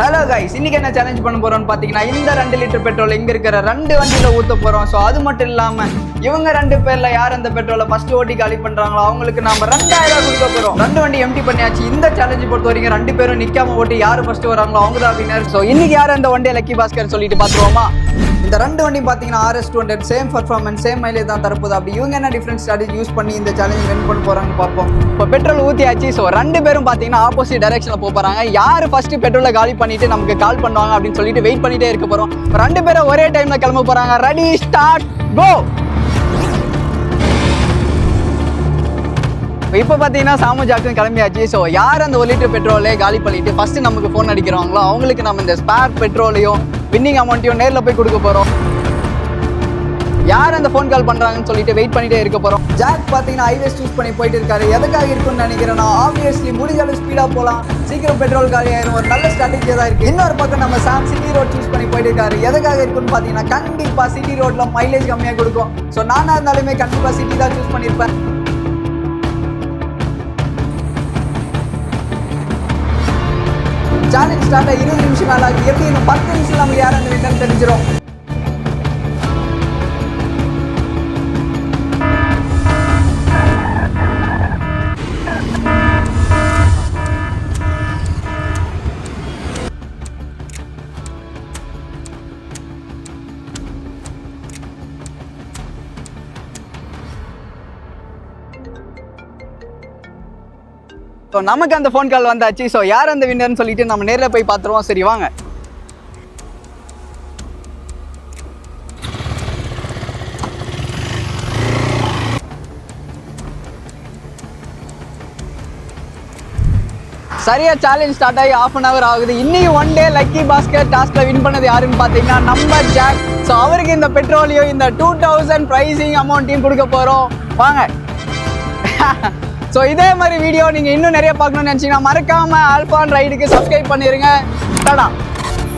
Hello guys இன்னைக்கு என்ன challenge பண்ண போறோம்னு பாத்தீங்கன்னா இந்த ரெண்டு லிட்டர் பெட்ரோல் இங்க இருக்கிற ரெண்டு வண்டியில ஊத்த போறோம். ஸோ அது மட்டும் இல்லாம இவங்க ரெண்டு பேர்ல யார் அந்த பெட்ரோலை ஃபர்ஸ்ட் ஓட்டி காலி பண்றாங்களோ அவங்களுக்கு நாம ரெண்டாயிரம் ரூபாய் கொடுக்க போறோம். ரெண்டு வண்டி எம்டி பண்ணியாச்சு. இந்த சேலஞ்சு பொறுத்த வரைக்கும் ரெண்டு பேரும் நிக்காம ஓட்டி யார் ஃபர்ஸ்ட் வராங்களோ அவங்க தான் வினர் ஸோ இன்னைக்கு யார் அந்த வண்டியை லக்கி பாஸ்கர் சொல்லிட்டு பாத்துருவோமா? இந்த ரெண்டு வண்டி பார்த்தீங்கன்னா RS two hundred same performance same mileage தான் தரப்போது அப்படி இவங்க என்ன டிஃப்ரெண்ட் ஸ்ட்ராட்டஜி யூஸ் பண்ணி இந்த சேலஞ்ச் வின் பண்ண போகிறாங்கன்னு பார்ப்போம். இப்போ பெட்ரோல் ஊற்றியாச்சு ஸோ ரெண்டு பேரும் பார்த்தீங்கன்னா ஆப்போசிட் டைரக்ஷனில் போக போகிறாங்க யார் ஃபஸ்ட்டு பெட்ரோலை காலி பண்ணிட்டு நமக்கு கால் பண்ணுவாங்க அப்படின்னு சொல்லிட்டு வெயிட் பண்ணிட்டே இருக்க போகிறோம் ரெண்டு பேரும் ஒரே டைமில் கிளம்ப போகிறாங்க ரெடி ஸ்டார்ட் கோ இப்போ பார்த்தீங்கன்னா சாமு ஜாக்சன் கிளம்பியாச்சு. ஸோ யார் அந்த ஒரு லிட்டர் பெட்ரோலே காலி பண்ணிட்டு ஃபஸ்ட்டு நமக்கு ஃபோன் அடிக்கிறாங்களோ அவங்களுக்கு நம்ம இந்த ஸ்பேர் பெட்ரோலையும் வின்னிங் அமௌண்ட்டையும் நேரில் போய் கொடுக்க போகிறோம் யார் அந்த ஃபோன் கால் பண்ணுறாங்கன்னு சொல்லிட்டு வெயிட் பண்ணிட்டே இருக்க போகிறோம் ஜாக் பார்த்தீங்கன்னா ஹைவேஸ் சூஸ் பண்ணி போயிட்டு இருக்காரு. எதுக்காக இருக்குன்னு நினைக்கிறேன் நான் ஆப்வியஸ்லி முடிஞ்ச அளவு ஸ்பீடாக போகலாம். சீக்கிரம் பெட்ரோல் காலி ஆயிரும். ஒரு நல்ல ஸ்ட்ராட்டஜியாக தான் இருக்குது இன்னொரு பக்கம் நம்ம சாம் சிட்டி ரோட் சூஸ் பண்ணி போயிட்டு இருக்காரு. எதுக்காக இருக்குன்னு பார்த்தீங்கன்னா கண்டிப்பாக சிட்டி ரோட்டில் மைலேஜ் கம்மியாக கொடுக்கும். ஸோ நானாக இருந்தாலுமே கண்டிப்பாக சிட்டி தான் சூஸ் பண்ணியிருப்பேன் சேலஞ்ச் ஸ்டார்ட் ஆகி இருபது நிமிஷம் மேலே ஆகுது எப்படி இன்னும் பத்து நிமிஷம் நம்ம யார் அந்த வின்னர் தெரிஞ்சிடும் ஸோ நமக்கு அந்த ஃபோன் கால் வந்தாச்சு. ஸோ யார் அந்த வின்னர்னு சொல்லிட்டு நம்ம நேரில் போய் பார்த்துருவோம். சரி வாங்க. சரியா சேலஞ்ச் ஸ்டார்ட் ஆகி ஆஃப் அன் ஹவர் ஆகுது. இன்னைக்கு ஒன் டே லக்கி பாஸ்கெட் டாஸ்கில் வின் பண்ணது யாருன்னு பார்த்தீங்கன்னா நம்ம ஜாக் ஸோ அவருக்கு இந்த பெட்ரோலியம் இந்த டூ தௌசண்ட் ப்ரைஸிங் அமௌண்ட்டையும் கொடுக்க போகிறோம் வாங்க. ஸோ இதே மாதிரி வீடியோ நீங்கள் இன்னும் நிறைய பார்க்கணும்னு நினச்சிங்கன்னா மறக்காமல் ஆல்ஃபான் ரைடுக்கு சப்ஸ்கிரைப் பண்ணிடுங்க டாடா